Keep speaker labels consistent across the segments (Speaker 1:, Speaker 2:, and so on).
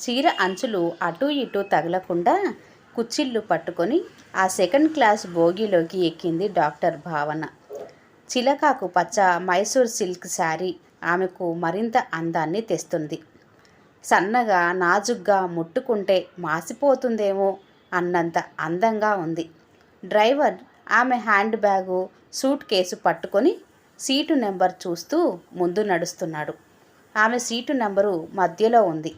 Speaker 1: చీర అంచులు అటూ ఇటూ తగలకుండా కుచ్చిళ్ళు పట్టుకొని ఆ సెకండ్ క్లాస్ బోగిలోకి ఎక్కింది డాక్టర్ భావన. చిలకాకు పచ్చ మైసూర్ సిల్క్ శారీ ఆమెకు మరింత అందాన్ని తెస్తుంది. సన్నగా నాజుగ్గా ముట్టుకుంటే మాసిపోతుందేమో అన్నంత అందంగా ఉంది. డ్రైవర్ ఆమె హ్యాండ్ బ్యాగు సూట్ కేసు పట్టుకొని సీటు నెంబర్ చూస్తూ ముందు నడుస్తున్నాడు. ఆమె సీటు నెంబరు మధ్యలో ఉంది.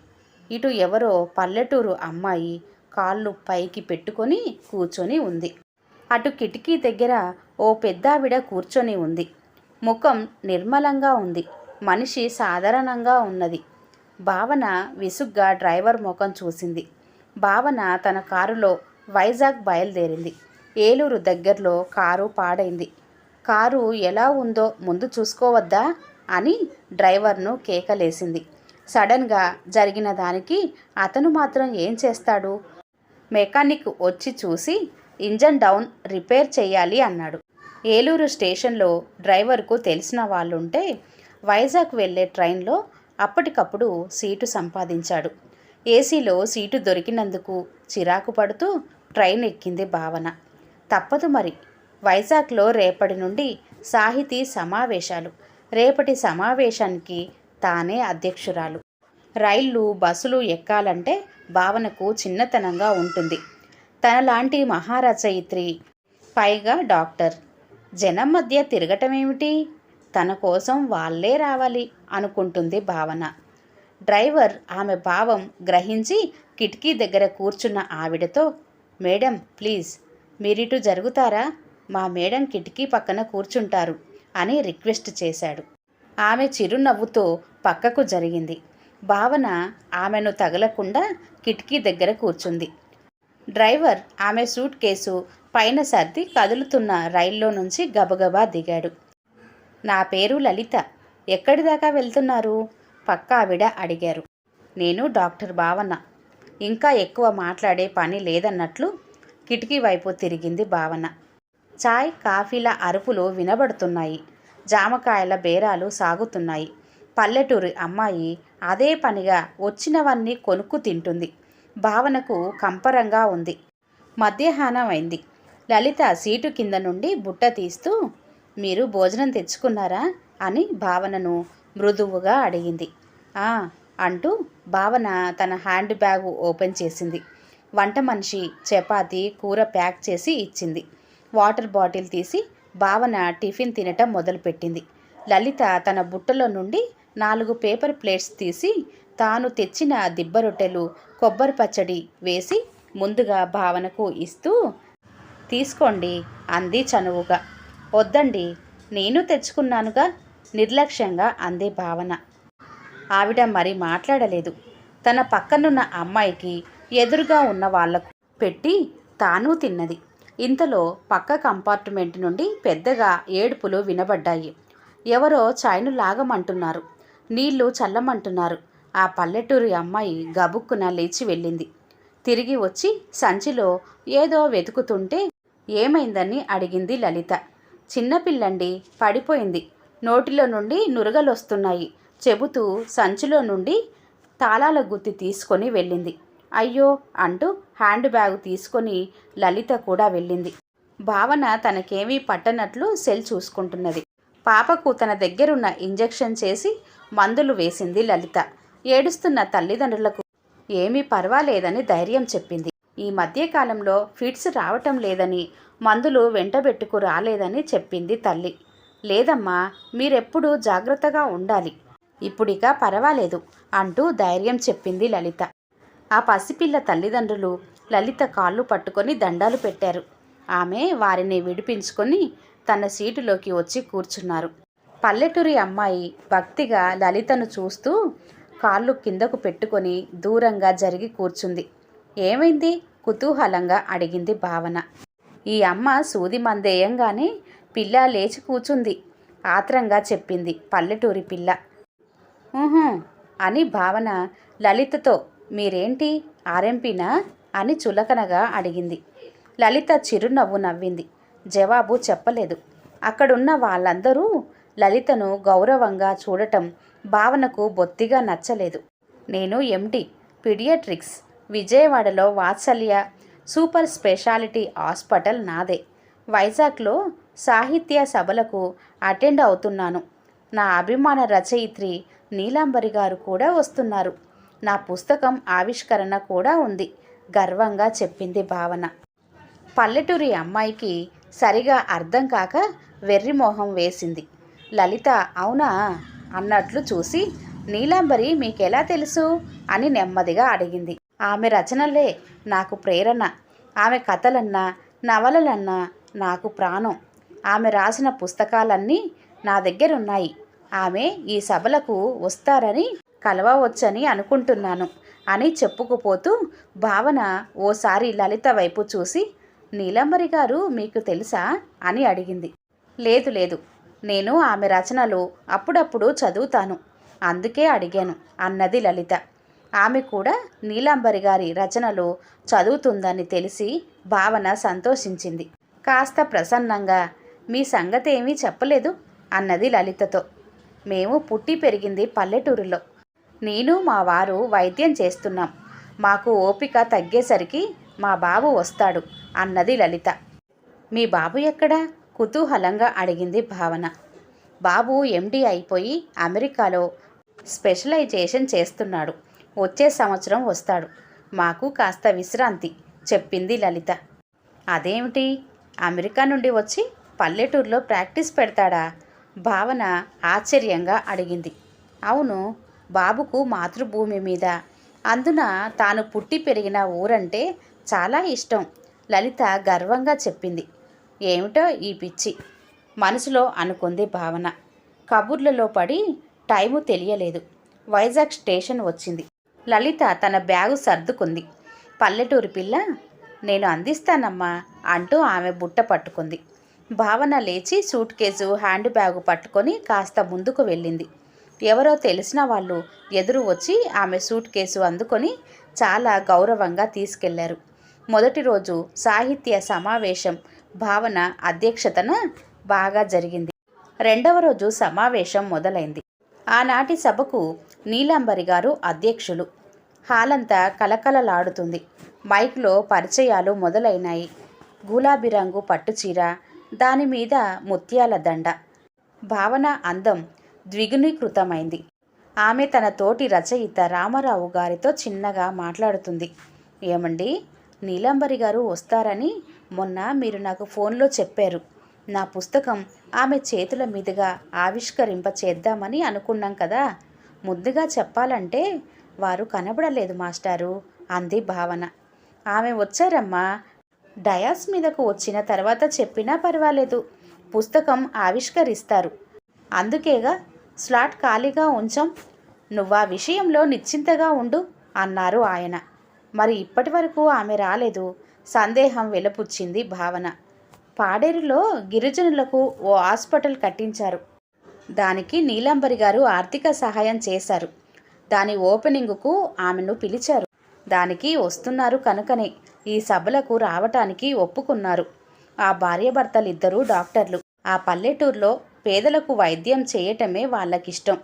Speaker 1: ఇటు ఎవరో పల్లెటూరు అమ్మాయి కాళ్ళు పైకి పెట్టుకొని కూర్చొని ఉంది. అటు కిటికీ దగ్గర ఓ పెద్దావిడ కూర్చొని ఉంది. ముఖం నిర్మలంగా ఉంది. మనిషి సాధారణంగా ఉన్నది. భావన విసుగ్గా డ్రైవర్ ముఖం చూసింది. భావన తన కారులో వైజాగ్ బయలుదేరింది. ఏలూరు దగ్గరలో కారు పాడైంది. కారు ఎలా ఉందో ముందు చూసుకోవద్దా అని డ్రైవర్ను కేకలేసింది. సడన్గా జరిగిన దానికి అతను మాత్రం ఏం చేస్తాడు? మెకానిక్ వచ్చి చూసి ఇంజన్ డౌన్ రిపేర్ చేయాలి అన్నాడు. ఏలూరు స్టేషన్లో డ్రైవర్కు తెలిసిన వాళ్ళుంటే వైజాగ్ వెళ్ళే ట్రైన్లో అప్పటికప్పుడు సీటు సంపాదించాడు. ఏసీలో సీటు దొరికినందుకు చిరాకు పడుతూ ట్రైన్ ఎక్కింది భావన. తప్పదు మరి. వైజాగ్లో రేపటి నుండి సాహితీ సమావేశాలు. రేపటి సమావేశానికి తానే అధ్యక్షురాలు. రైళ్ళు బస్సులు ఎక్కాలంటే భావనకు చిన్నతనంగా ఉంటుంది. తనలాంటి మహారచయిత్రి. పైగా డాక్టర్. జనం మధ్య తిరగటమేమిటి? తన కోసం వాళ్ళే రావాలి అనుకుంటుంది భావన. డ్రైవర్ ఆమె భావం గ్రహించి కిటికీ దగ్గర కూర్చున్న ఆవిడతో మేడం ప్లీజ్ మీరిటు జరుగుతారా? మా మేడం కిటికీ పక్కన కూర్చుంటారు అని రిక్వెస్ట్ చేశాడు. ఆమె చిరునవ్వుతో పక్కకు జరిగింది. భావన ఆమెను తగలకుండా కిటికీ దగ్గర కూర్చుంది. డ్రైవర్ ఆమె సూట్ కేసు పైన సర్ది కదులుతున్న రైల్లో నుంచి గబగబా దిగాడు. నా పేరు లలిత. ఎక్కడి దాకా వెళ్తున్నారు? పక్క ఆవిడ అడిగారు. నేను డాక్టర్ భావన. ఇంకా ఎక్కువ మాట్లాడే పని లేదన్నట్లు కిటికీ వైపు తిరిగింది భావన. చాయ్ కాఫీల అరుపులు వినబడుతున్నాయి. జామకాయల బేరాలు సాగుతున్నాయి. పల్లెటూరి అమ్మాయి అదే పనిగా వచ్చినవన్నీ కొనుక్కు తింటుంది. భావనకు కంపరంగా ఉంది. మధ్యాహ్నం అయింది లలిత సీటు కింద నుండి బుట్ట తీస్తూ మీరు భోజనం తెచ్చుకున్నారా? అని భావనను మృదువుగా అడిగింది. ఆ అంటూ భావన తన హ్యాండ్ బ్యాగ్ ఓపెన్ చేసింది. వంట మనిషి చపాతీ కూర ప్యాక్ చేసి ఇచ్చింది. వాటర్ బాటిల్ తీసి భావన టిఫిన్ తినటం మొదలుపెట్టింది. లలిత తన బుట్టలో నుండి నాలుగు పేపర్ ప్లేట్స్ తీసి తాను తెచ్చిన దిబ్బ రొట్టెలు కొబ్బరి పచ్చడి వేసి ముందుగా భావనకు ఇస్తూ తీసుకోండి అంది చనువుగా. వద్దండి నేను తెచ్చుకున్నానుగా నిర్లక్ష్యంగా అంది భావన. ఆవిడ మరి మాట్లాడలేదు. తన పక్కనున్న అమ్మాయికి ఎదురుగా ఉన్న వాళ్ళకు పెట్టి తాను తిన్నది. ఇంతలో పక్క కంపార్ట్మెంట్ నుండి పెద్దగా ఏడుపులు వినబడ్డాయి. ఎవరో చైను లాగమంటున్నారు. నీళ్ళు చల్లమంటున్నారు. ఆ పల్లెటూరి అమ్మాయి గబుక్కున లేచి వెళ్ళింది. తిరిగి వచ్చి సంచిలో ఏదో వెతుకుతుంటే ఏమైందని అడిగింది లలిత. చిన్నపిల్లండి పడిపోయింది. నోటిలో నుండి నురగలొస్తున్నాయి చెబుతూ సంచిలో నుండి తాళాల గుత్తి తీసుకొని వెళ్ళింది. అయ్యో అంటూ హ్యాండ్ బ్యాగ్ తీసుకొని లలిత కూడా వెళ్ళింది. భావన తనకేమీ పట్టనట్లు సెల్ చూసుకుంటున్నది. పాపకు తన దగ్గరున్న ఇంజెక్షన్ చేసి మందులు వేసింది లలిత. ఏడుస్తున్న తల్లిదండ్రులకు ఏమీ పర్వాలేదని ధైర్యం చెప్పింది. ఈ మధ్యకాలంలో ఫిట్స్ రావటం లేదని మందులు వెంటబెట్టుకు రాలేదని చెప్పింది తల్లి. లేదమ్మా మీరెప్పుడూ జాగ్రత్తగా ఉండాలి. ఇప్పుడిక పర్వాలేదు అంటూ ధైర్యం చెప్పింది లలిత. ఆ పసిపిల్ల తల్లిదండ్రులు లలిత కాళ్ళు పట్టుకొని దండాలు పెట్టారు. ఆమె వారిని విడిపించుకొని తన సీటులోకి వచ్చి కూర్చున్నారు. పల్లెటూరి అమ్మాయి భక్తిగా లలితను చూస్తూ కాళ్ళు కిందకు పెట్టుకొని దూరంగా జరిగి కూర్చుంది. ఏమైంది? కుతూహలంగా అడిగింది భావన. ఈ అమ్మ సూది మందేయంగానే పిల్ల లేచి కూర్చుంది. ఆత్రంగా చెప్పింది పల్లెటూరి పిల్ల. ఊహూ అని భావన లలితతో మీరేంటి? ఆర్ఎంపీనా? అని చులకనగా అడిగింది. లలిత చిరునవ్వు నవ్వింది. జవాబు చెప్పలేదు. అక్కడున్న వాళ్ళందరూ లలితను గౌరవంగా చూడటం భావనకు బొత్తిగా నచ్చలేదు. నేను ఎండి పిడియట్రిక్స్ విజయవాడలో వాత్సల్య సూపర్ స్పెషాలిటీ హాస్పిటల్ నాదే. వైజాగ్లో సాహిత్య సభలకు అటెండ్ అవుతున్నాను. నా అభిమాన రచయిత్రి నీలాంబరి గారు కూడా వస్తున్నారు. నా పుస్తకం ఆవిష్కరణ కూడా ఉంది గర్వంగా చెప్పింది భావన. పల్లెటూరి అమ్మాయికి సరిగా అర్థం కాక వెర్రిమోహం వేసింది. లలిత అవునా? అన్నట్లు చూసి నీలాంబరి మీకెలా తెలుసు? అని నెమ్మదిగా అడిగింది. ఆమె రచనలే నాకు ప్రేరణ. ఆమె కథలన్నా నవలలన్నా నాకు ప్రాణం. ఆమె రాసిన పుస్తకాలన్నీ నా దగ్గరున్నాయి. ఆమె ఈ సభలకు వస్తారని కలవవచ్చని అనుకుంటున్నాను అని చెప్పుకుపోతూ భావన ఓసారి లలిత వైపు చూసి నీలంబరి గారు మీకు తెలుసా? అని అడిగింది. లేదు లేదు. నేను ఆమె రచనలు అప్పుడప్పుడు చదువుతాను. అందుకే అడిగాను అన్నది లలిత. ఆమె కూడా నీలాంబరి గారి రచనలు చదువుతుందని తెలిసి భావన సంతోషించింది. కాస్త ప్రసన్నంగా మీ సంగతి ఏమీ చెప్పలేదు? అన్నది లలితతో. మేము పుట్టి పెరిగింది పల్లెటూరులో. నేను మా వారు వైద్యం చేస్తున్నాం. మాకు ఓపిక తగ్గేసరికి మా బాబు వస్తాడు. అన్నది లలిత. మీ బాబు ఎక్కడా? కుతూహలంగా అడిగింది భావన. బాబు ఎండి అయిపోయి అమెరికాలో స్పెషలైజేషన్ చేస్తున్నాడు. వచ్చే సంవత్సరం వస్తాడు. మాకు కాస్త విశ్రాంతి చెప్పింది లలిత. అదేమిటి? అమెరికా నుండి వచ్చి పల్లెటూరులో ప్రాక్టీస్ పెడతాడా? భావన ఆశ్చర్యంగా అడిగింది. అవును బాబుకు మాతృభూమి మీద. అందున తాను పుట్టి పెరిగిన ఊరంటే చాలా ఇష్టం. లలిత గర్వంగా చెప్పింది. ఏమిటో ఈ పిచ్చి. మనసులో అనుకుంది భావన. కబుర్లలో పడి టైము తెలియలేదు. వైజాగ్ స్టేషన్ వచ్చింది. లలిత తన బ్యాగు సర్దుకుంది. పల్లెటూరి పిల్ల నేను అందిస్తానమ్మా అంటూ ఆమె బుట్ట పట్టుకుంది. భావన లేచి సూట్ కేసు హ్యాండ్ బ్యాగు పట్టుకొని కాస్త ముందుకు వెళ్ళింది. ఎవరో తెలిసిన వాళ్ళు ఎదురు వచ్చి ఆమె సూట్ కేసు అందుకొని చాలా గౌరవంగా తీసుకెళ్ళారు. మొదటి రోజు సాహిత్య సమావేశం భావన అధ్యక్షతన బాగా జరిగింది. రెండవ రోజు సమావేశం మొదలైంది. ఆనాటి సభకు నీలాంబరి గారు అధ్యక్షులు. హాలంతా కలకలలాడుతుంది మైక్లో పరిచయాలు మొదలైనాయి. గులాబీ రంగు పట్టుచీర దాని మీద ముత్యాల దండ. భావన అందం ద్విగుణీకృతమైంది. ఆమె తన తోటి రచయిత రామారావు గారితో చిన్నగా మాట్లాడుతుంది. ఏమండి? నీలాంబరి గారు వస్తారని మొన్న మీరు నాకు ఫోన్లో చెప్పారు. నా పుస్తకం ఆమె చేతుల మీదుగా ఆవిష్కరింప చేద్దామని అనుకున్నాం కదా. ముద్దుగా చెప్పాలంటే వారు కనబడలేదు మాస్టారు అంది భావన. ఆమె వచ్చారమ్మా. డయాస్ మీదకు వచ్చిన తర్వాత చెప్పినా పర్వాలేదు. పుస్తకం ఆవిష్కరిస్తారు. అందుకేగా స్లాట్ ఖాళీగా ఉంచాం. నువ్వా విషయంలో నిశ్చింతగా ఉండు అన్నారు ఆయన. మరి ఇప్పటి వరకు ఆమె రాలేదు. సందేహం వెలపుచ్చింది భావన. పాడేరులో గిరిజనులకు ఓ హాస్పిటల్ కట్టించారు. దానికి నీలాంబరి గారు ఆర్థిక సహాయం చేశారు. దాని ఓపెనింగుకు ఆమెను పిలిచారు. దానికి వస్తున్నారు కనుకనే ఈ సభలకు రావటానికి ఒప్పుకున్నారు. ఆ భార్యాభర్తలిద్దరూ డాక్టర్లు. ఆ పల్లెటూరులో పేదలకు వైద్యం చేయటమే వాళ్ళకిష్టం.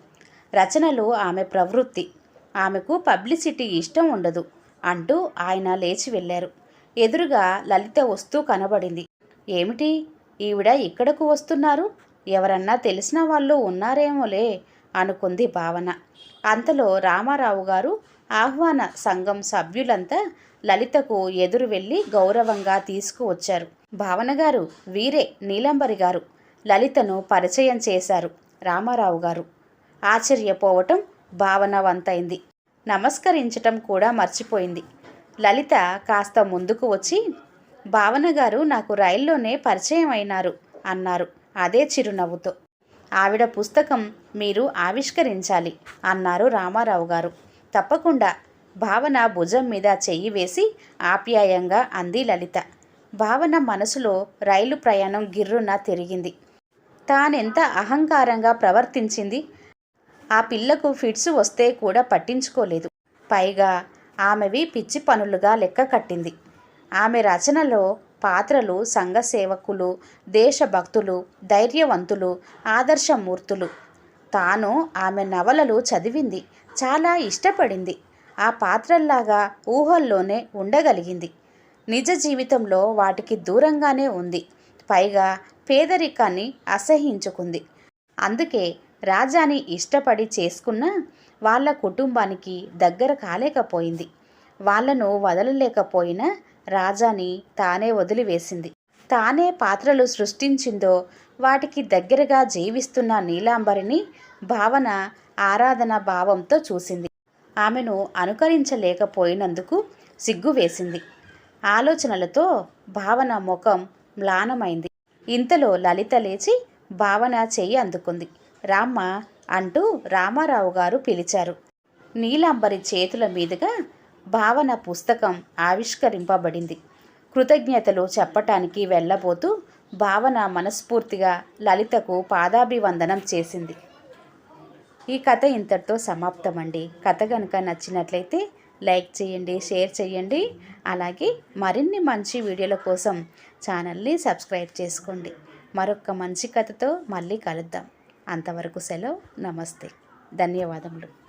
Speaker 1: రచనలు ఆమె ప్రవృత్తి. ఆమెకు పబ్లిసిటీ ఇష్టం ఉండదు. అంటూ ఆయన లేచి వెళ్ళారు. ఎదురుగా లలిత వస్తూ కనబడింది. ఏమిటి? ఈవిడ ఇక్కడకు వస్తున్నారు? ఎవరన్నా తెలిసిన వాళ్ళు ఉన్నారేమోలే అనుకుంది భావన. అంతలో రామారావు గారు ఆహ్వాన సంఘం సభ్యులంతా లలితకు ఎదురు వెళ్ళి గౌరవంగా తీసుకువచ్చారు. భావన గారు వీరే నీలంబరి గారు. లలితను పరిచయం చేశారు రామారావు గారు. ఆశ్చర్యపోవటం భావన వంతైంది. నమస్కరించటం కూడా మర్చిపోయింది. లలిత కాస్త ముందుకు వచ్చి భావన గారు నాకు రైల్లోనే పరిచయం అయినారు అన్నారు. అదే చిరునవ్వుతో. ఆవిడ పుస్తకం మీరు ఆవిష్కరించాలి అన్నారు రామారావు గారు. తప్పకుండా. భావన భుజం మీద చెయ్యి వేసి ఆప్యాయంగా అంది లలిత. భావన మనసులో రైలు ప్రయాణం గిర్రున తిరిగింది. తానెంత అహంకారంగా ప్రవర్తించింది? ఆ పిల్లకు ఫిట్స్ వస్తే కూడా పట్టించుకోలేదు. పైగా ఆమెవి పిచ్చి పనులుగా లెక్క కట్టింది. ఆమె రచనలో పాత్రలు సంఘ సేవకులు దేశభక్తులు ధైర్యవంతులు ఆదర్శమూర్తులు తాను ఆమె నవలలు చదివింది. చాలా ఇష్టపడింది. ఆ పాత్రల్లాగా ఊహల్లోనే ఉండగలిగింది. నిజ జీవితంలో వాటికి దూరంగానే ఉంది. పైగా పేదరికాన్ని అసహించుకుంది. అందుకే రాజాని ఇష్టపడి చేసుకున్న వాళ్ళ కుటుంబానికి దగ్గర కాలేకపోయింది. వాళ్ళను వదలలేకపోయినా రాజాని తానే వదిలివేసింది. తానే పాత్రలు సృష్టించిందో వాటికి దగ్గరగా జీవిస్తున్న నీలాంబరిని భావన ఆరాధన భావంతో చూసింది. ఆమెను అనుకరించలేకపోయినందుకు సిగ్గు వేసింది ఆలోచనలతో భావన ముఖం మ్లానమైంది. ఇంతలో లలిత లేచి భావన చెయ్యి అందుకుంది. రామ్మ అంటూ రామారావు గారు పిలిచారు. నీలాంబరి చేతుల మీదుగా భావన పుస్తకం ఆవిష్కరింపబడింది. కృతజ్ఞతలు చెప్పటానికి వెళ్ళబోతూ భావన మనస్ఫూర్తిగా లలితకు పాదాభివందనం చేసింది. ఈ కథ ఇంతటితో సమాప్తం అండి కథ కనుక నచ్చినట్లయితే లైక్ చేయండి షేర్ చేయండి. అలాగే మరిన్ని మంచి వీడియోల కోసం ఛానల్ని సబ్స్క్రైబ్ చేసుకోండి. మరొక మంచి కథతో మళ్ళీ కలుద్దాం. అంతవరకు సెలవు. నమస్తే. ధన్యవాదములు.